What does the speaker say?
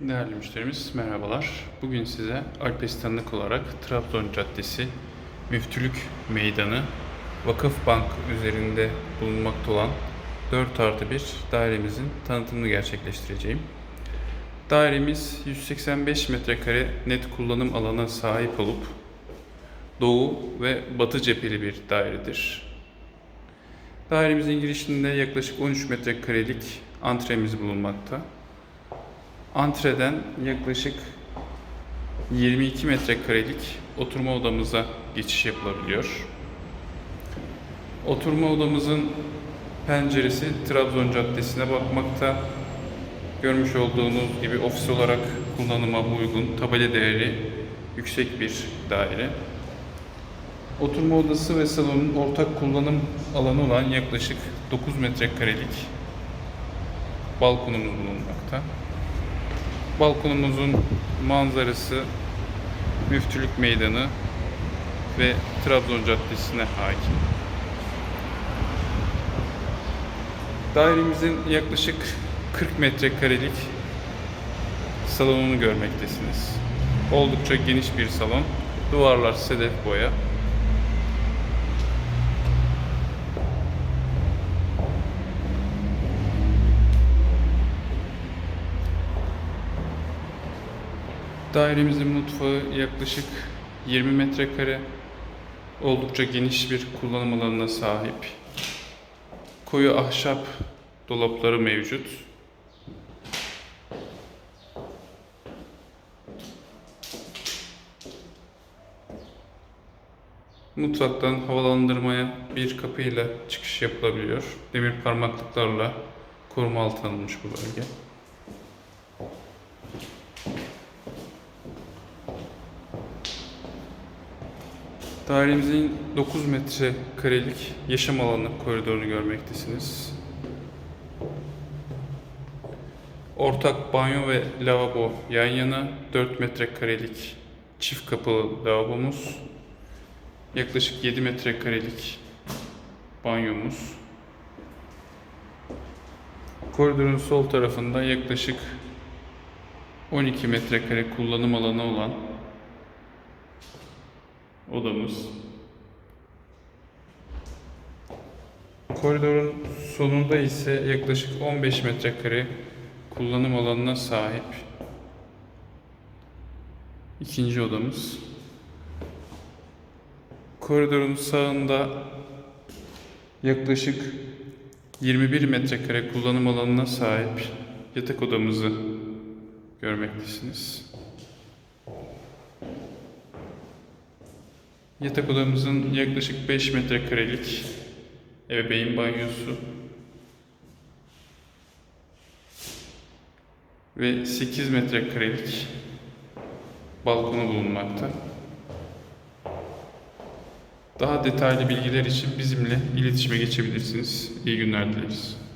Değerli müşterimiz merhabalar. Bugün size Alpistanlık olarak Trabzon Caddesi Müftülük Meydanı Vakıf Bank üzerinde bulunmakta olan 4 artı 1 dairemizin tanıtımını gerçekleştireceğim. Dairemiz 185 metrekare net kullanım alanına sahip olup doğu ve batı cepheli bir dairedir. Dairemizin girişinde yaklaşık 13 metrekarelik antremiz bulunmakta. Antreden yaklaşık 22 metrekarelik oturma odamıza geçiş yapılabiliyor. Oturma odamızın penceresi Trabzon Caddesi'ne bakmakta. Görmüş olduğunuz gibi ofis olarak kullanıma uygun, tabela değeri yüksek bir daire. Oturma odası ve salonun ortak kullanım alanı olan yaklaşık 9 metrekarelik balkonumuz bulunmakta. Balkonumuzun manzarası Müftülük Meydanı ve Trabzon Caddesi'ne hakim. Dairemizin yaklaşık 40 metrekarelik salonunu görmektesiniz. Oldukça geniş bir salon. Duvarlar sedef boya. Dairemizin mutfağı yaklaşık 20 metrekare. Oldukça geniş bir kullanım alanına sahip. Koyu ahşap dolapları mevcut. Mutfaktan havalandırmaya bir kapıyla çıkış yapılabiliyor. Demir parmaklıklarla koruma altına alınmış bu bölge. Dairemizin 9 metrekarelik yaşam alanı koridorunu görmektesiniz. Ortak banyo ve lavabo yan yana 4 metrekarelik çift kapılı lavabomuz. Yaklaşık 7 metrekarelik banyomuz. Koridorun sol tarafında yaklaşık 12 metrekare kullanım alanı olan odamız. Koridorun sonunda ise yaklaşık 15 metrekare kullanım alanına sahip ikinci odamız. Koridorun sağında yaklaşık 21 metrekare kullanım alanına sahip yatak odamızı görmektesiniz. Yatak odamızın yaklaşık 5 metrekarelik ebeveyn banyosu ve 8 metrekarelik balkonu bulunmakta. Daha detaylı bilgiler için bizimle iletişime geçebilirsiniz. İyi günler dileriz.